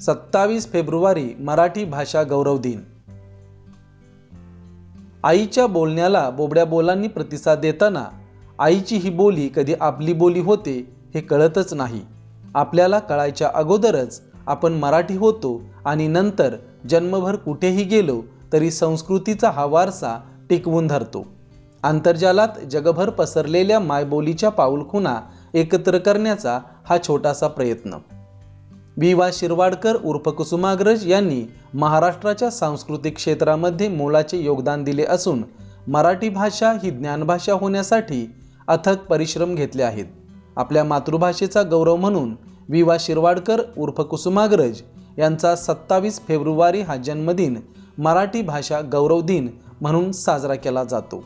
सत्तावीस फेब्रुवारी मराठी भाषा गौरव दिन. आईच्या बोलण्याला बोबड्या बोलांनी प्रतिसाद देताना आईची ही बोली कधी आपली बोली होते हे कळतच नाही. आपल्याला कळायच्या अगोदरच आपण मराठी होतो आणि नंतर जन्मभर कुठेही गेलो तरी संस्कृतीचा हा वारसा टिकवून धरतो. आंतरजालात जगभर पसरलेल्या मायबोलीच्या पाऊलखुणा एकत्र करण्याचा हा छोटासा प्रयत्न. वि वा शिरवाडकर उर्फ कुसुमाग्रज यांनी महाराष्ट्राच्या सांस्कृतिक क्षेत्रामध्ये मोलाचे योगदान दिले असून मराठी भाषा ही ज्ञानभाषा होण्यासाठी अथक परिश्रम घेतले आहेत. आपल्या मातृभाषेचा गौरव म्हणून वि वा शिरवाडकर उर्फ कुसुमाग्रज यांचा सत्तावीस फेब्रुवारी हा जन्मदिन मराठी भाषा गौरव दिन म्हणून साजरा केला जातो.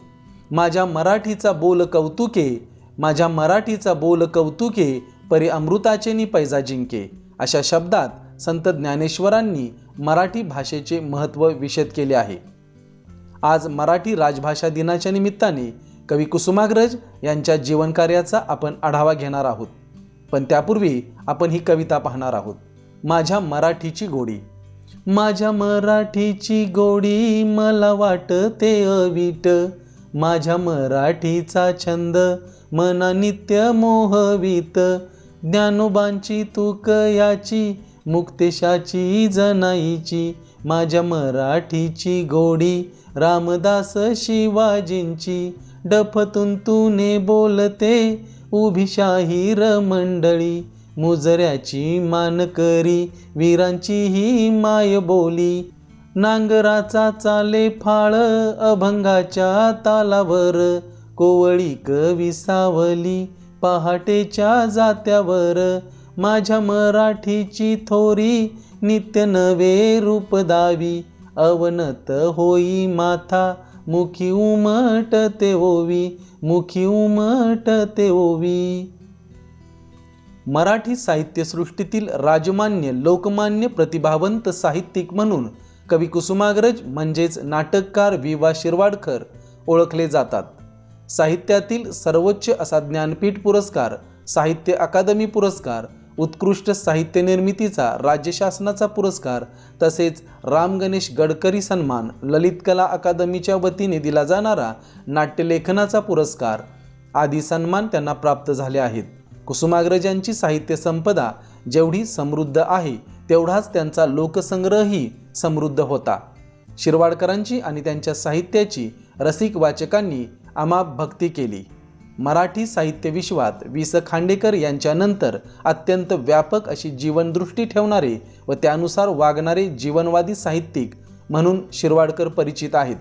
माझ्या मराठीचा बोल कौतुके माझ्या मराठीचा बोल कौतुके परी अमृताचे नि पैजा जिंके. अशा शब्दात संत ज्ञानेश्वरांनी मराठी भाषेचे महत्त्व विशद केले आहे. आज मराठी राजभाषा दिनाच्या निमित्ताने कवी कुसुमाग्रज यांच्या जीवनकार्याचा आपण आढावा घेणार आहोत. पण त्यापूर्वी आपण ही कविता पाहणार आहोत. माझ्या मराठीची गोडी. माझ्या मराठीची गोडी मला वाटते अवीट. माझ्या मराठीचा छंद मना नित्य मोहवीत. ज्ञानोबांची तुक याची मुक्तेशाची जनाईची माझ्या मराठीची गोडी रामदास शिवाजींची. डफतून तुने बोलते उभी शाहीर मंडळी मुजऱ्याची मानकरी वीरांची ही माय बोली. नांगराचा चाले फाळ अभंगाच्या तालावर कोवळी कवी सावली. पहाटेच्या जात्यावर माझ्या मराठीची थोरी नित्य नवे रूप दावी. अवनत होई माथा मुखी उमटते ओवी मुखी उमटते ओवी. मराठी साहित्यसृष्टीतील राजमान्य लोकमान्य प्रतिभावंत साहित्यिक म्हणून कवी कुसुमाग्रज म्हणजेच नाटककार वि वा शिरवाडकर ओळखले जातात. साहित्यातील सर्वोच्च असा ज्ञानपीठ पुरस्कार साहित्य अकादमी पुरस्कार उत्कृष्ट साहित्य निर्मितीचा राज्य शासनाचा पुरस्कार तसेच राम गणेश गडकरी सन्मान ललित कला अकादमीच्या वतीने दिला जाणारा नाट्यलेखनाचा पुरस्कार. आदी सन्मान त्यांना प्राप्त झाले आहेत. कुसुमाग्रजांची साहित्य संपदा जेवढी समृद्ध आहे तेवढाच त्यांचा लोकसंग्रहही समृद्ध होता. शिरवाडकरांची आणि त्यांच्या साहित्याची रसिक वाचकांनी अमाप भक्ती केली. मराठी साहित्य विश्वात वि स खांडेकर यांच्यानंतर अत्यंत व्यापक अशी जीवनदृष्टी ठेवणारे व त्यानुसार वागणारे जीवनवादी साहित्यिक म्हणून शिरवाडकर परिचित आहेत.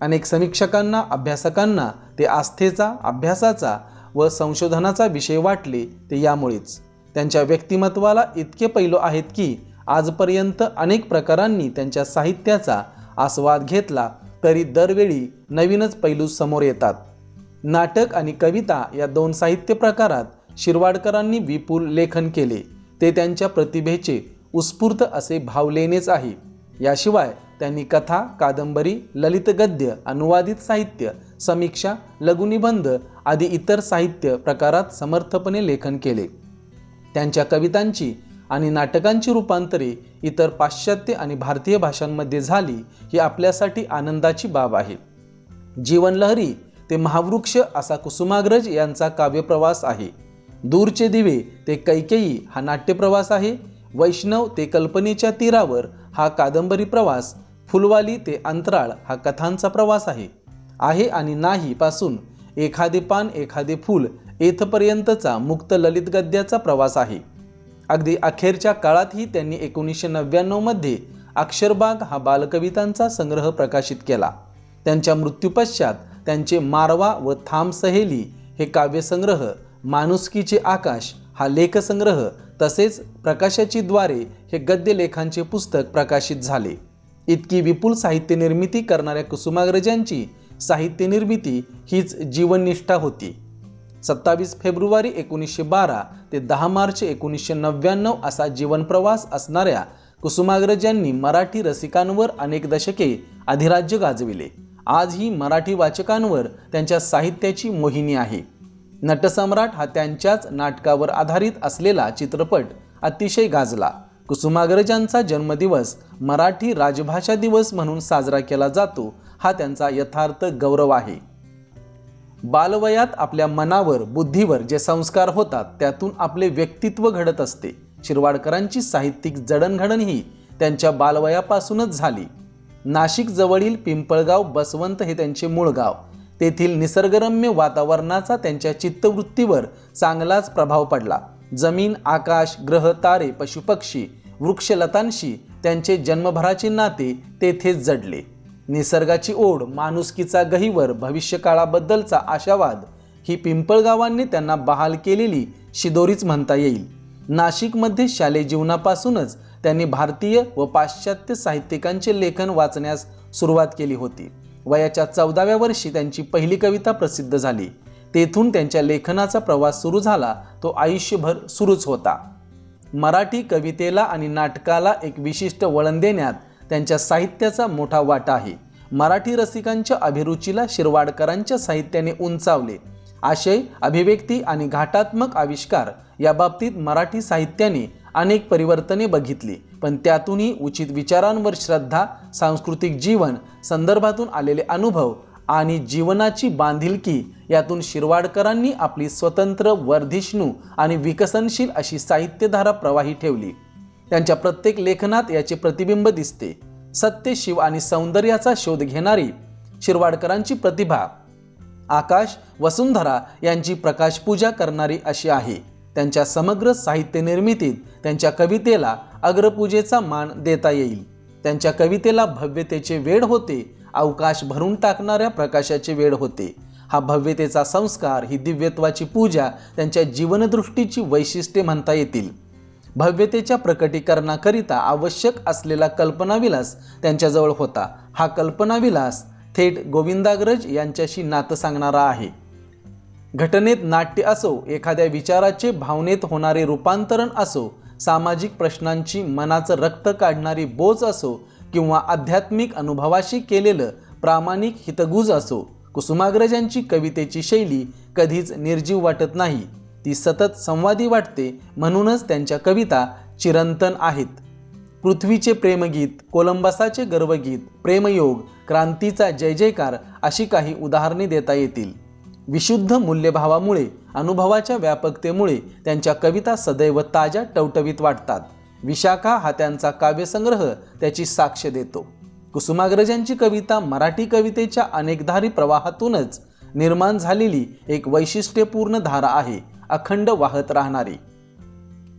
अनेक समीक्षकांना अभ्यासकांना ते आस्थेचा अभ्यासाचा व संशोधनाचा विषय वाटले ते यामुळेच. त्यांच्या व्यक्तिमत्वाला इतके पैलू आहेत की आजपर्यंत अनेक प्रकारांनी त्यांच्या साहित्याचा आस्वाद घेतला तरी दरवेळी नवीनच पैलू समोर येतात. नाटक आणि कविता या दोन साहित्य प्रकारात शिरवाडकरांनी विपुल लेखन केले. ते त्यांच्या प्रतिभेचे उत्स्फूर्त असे भावलेनेच आहे. याशिवाय त्यांनी कथा कादंबरी ललित गद्य अनुवादित साहित्य समीक्षा लघुनिबंध आदी इतर साहित्य प्रकारात समर्थपणे लेखन केले. त्यांच्या कवितांची आणि नाटकांची रूपांतरे इतर पाश्चात्य आणि भारतीय भाषांमध्ये झाली ही आपल्यासाठी आनंदाची बाब आहे. जीवनलहरी ते महावृक्ष असा कुसुमाग्रज यांचा काव्यप्रवास आहे. दूरचे दिवे ते कैकेयी हा नाट्यप्रवास आहे. वैष्णव ते कल्पनेच्या तीरावर हा कादंबरी प्रवास. फुलवाली ते अंतराळ हा कथांचा प्रवास आहे. आहे आणि नाही पासून एखादे पान एखादे फूल येथपर्यंतचा मुक्त ललित गद्याचा प्रवास आहे. अगदी अखेरच्या काळातही त्यांनी एकोणीसशे नव्याण्णवमध्ये अक्षरबाग हा बालकवितांचा संग्रह प्रकाशित केला. त्यांच्या मृत्यूपश्चात त्यांचे मारवा व थांब सहेली हे काव्यसंग्रह माणुसकीचे आकाश हा लेखसंग्रह तसेच प्रकाशाची द्वारे हे गद्य लेखांचे पुस्तक प्रकाशित झाले. इतकी विपुल साहित्य निर्मिती करणाऱ्या कुसुमाग्रजांची साहित्य निर्मिती हीच जीवननिष्ठा होती. सत्तावीस फेब्रुवारी एकोणीसशे बारा ते दहा मार्च एकोणीसशे नव्याण्णव असा जीवनप्रवास असणाऱ्या कुसुमाग्रजांनी मराठी रसिकांवर अनेक दशके अधिराज्य गाजविले. आजही मराठी वाचकांवर त्यांच्या साहित्याची मोहिनी आहे. नटसम्राट हा त्यांच्याच नाटकावर आधारित असलेला चित्रपट अतिशय गाजला. कुसुमाग्रजांचा जन्मदिवस मराठी राजभाषा दिवस म्हणून साजरा केला जातो हा त्यांचा यथार्थ गौरव आहे. बालवयात आपल्या मनावर बुद्धीवर जे संस्कार होतात त्यातून आपले व्यक्तित्व घडत असते. शिरवाडकरांची साहित्यिक जडणघडण ही त्यांच्या बालवयापासूनच झाली. नाशिक जवळील पिंपळगाव बसवंत हे त्यांचे मूळ गाव. तेथील निसर्गरम्य वातावरणाचा त्यांच्या चित्तवृत्तीवर चांगलाच प्रभाव पडला. जमीन आकाश ग्रह तारे पशुपक्षी वृक्षलतांशी त्यांचे जन्मभराचे नाते तेथेच जडले. निसर्गाची ओढ माणुसकीचा गहिवर भविष्यकाळाबद्दलचा आशावाद ही पिंपळगावांनी त्यांना बहाल केलेली शिदोरीच म्हणता येईल. नाशिकमध्ये शालेय जीवनापासूनच त्यांनी भारतीय व पाश्चात्य साहित्यिकांचे लेखन वाचण्यास सुरुवात केली होती. वयाच्या चौदाव्या वर्षी त्यांची पहिली कविता प्रसिद्ध झाली. तेथून त्यांच्या लेखनाचा प्रवास सुरू झाला तो आयुष्यभर सुरूच होता. मराठी कवितेला आणि नाटकाला एक विशिष्ट वळण देण्यात त्यांच्या साहित्याचा मोठा वाटा आहे. मराठी रसिकांच्या अभिरुचीला शिरवाडकरांच्या साहित्याने उंचावले. आशय अभिव्यक्ती आणि घाटात्मक आविष्कार या बाबतीत मराठी साहित्याने अनेक परिवर्तने बघितली. पण त्यातूनही उचित विचारांवर श्रद्धा सांस्कृतिक जीवन संदर्भातून आलेले अनुभव आणि जीवनाची बांधिलकी यातून शिरवाडकरांनी आपली स्वतंत्र वर्धिष्णू आणि विकसनशील अशी साहित्यधारा प्रवाही ठेवली. त्यांच्या प्रत्येक लेखनात याचे प्रतिबिंब दिसते. सत्य शिव आणि सौंदर्याचा शोध घेणारी शिरवाडकरांची प्रतिभा. आकाश वसुंधरा यांची प्रकाशपूजा करणारी अशी आहे. त्यांच्या समग्र साहित्य निर्मितीत त्यांच्या कवितेला अग्रपूजेचा मान देता येईल. त्यांच्या कवितेला भव्यतेचे वेळ होते अवकाश भरून टाकणाऱ्या प्रकाशाचे वेळ होते. हा भव्यतेचा संस्कार ही दिव्यत्वाची पूजा त्यांच्या जीवनदृष्टीची वैशिष्ट्ये म्हणता येतील. भव्यतेच्या प्रकटीकरणाकरिता आवश्यक असलेला कल्पनाविलास त्यांच्याजवळ होता. हा कल्पनाविलास थेट गोविंदाग्रज यांच्याशी नातं सांगणारा आहे. घटनेत नाट्य असो एखाद्या विचाराचे भावनेत होणारे रूपांतरण असो सामाजिक प्रश्नांची मनाचं रक्त काढणारी बोच असो किंवा आध्यात्मिक अनुभवाशी केलेलं प्रामाणिक हितगुज असो कुसुमाग्रजांची कवितेची शैली कधीच निर्जीव वाटत नाही. ती सतत संवादी वाटते म्हणूनच त्यांच्या कविता चिरंतन आहेत. पृथ्वीचे प्रेमगीत कोलंबसाचे गर्वगीत प्रेमयोग क्रांतीचा जय जयकार अशी काही उदाहरणे देता येतील. विशुद्ध मूल्यभावामुळे अनुभवाच्या व्यापकतेमुळे त्यांच्या कविता सदैव ताज्या टवटवीत वाटतात. विशाखा हा त्यांचा काव्यसंग्रह त्याची साक्ष देतो. कुसुमाग्रजांची कविता मराठी कवितेच्या अनेकधारी प्रवाहातूनच निर्माण झालेली एक वैशिष्ट्यपूर्ण धारा आहे. अखंड वाहत राहणारी.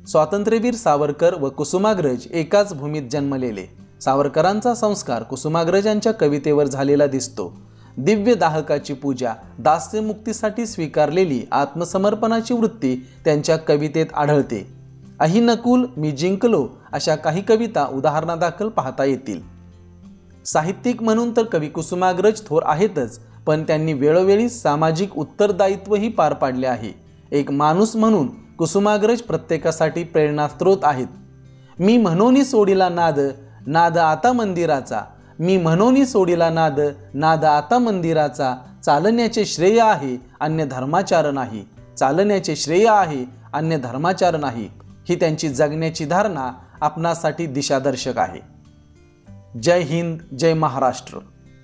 स्वातंत्र्यवीर सावरकर व कुसुमाग्रज एकाच भूमीत जन्मलेले. सावरकरांचा संस्कार कुसुमाग्रजांच्या कवितेवर झालेला दिसतो. दिव्य दाहकाची पूजा दास्यमुक्तीसाठी स्वीकारलेली आत्मसमर्पणाची वृत्ती त्यांच्या कवितेत आढळते. अहि नकुल मी जिंकलो अशा काही कविता उदाहरणादाखल पाहता येतील. साहित्यिक म्हणून तर कवी कुसुमाग्रज थोर आहेतच पण त्यांनी वेळोवेळी सामाजिक उत्तरदायित्वही पार पाडले आहे. एक माणूस म्हणून कुसुमाग्रज प्रत्येकासाठी प्रेरणास्त्रोत आहेत. मी म्हणोनी सोडीला नाद नाद आता मंदिराचा. मी म्हणोनी सोडीला नाद नाद आता मंदिराचा. चालण्याचे श्रेय आहे अन्य धर्माचार नाही. चालण्याचे श्रेय आहे अन्य धर्माचार नाही. ही त्यांची जगण्याची धारणा आपणासाठी दिशादर्शक आहे. जय हिंद जय महाराष्ट्र.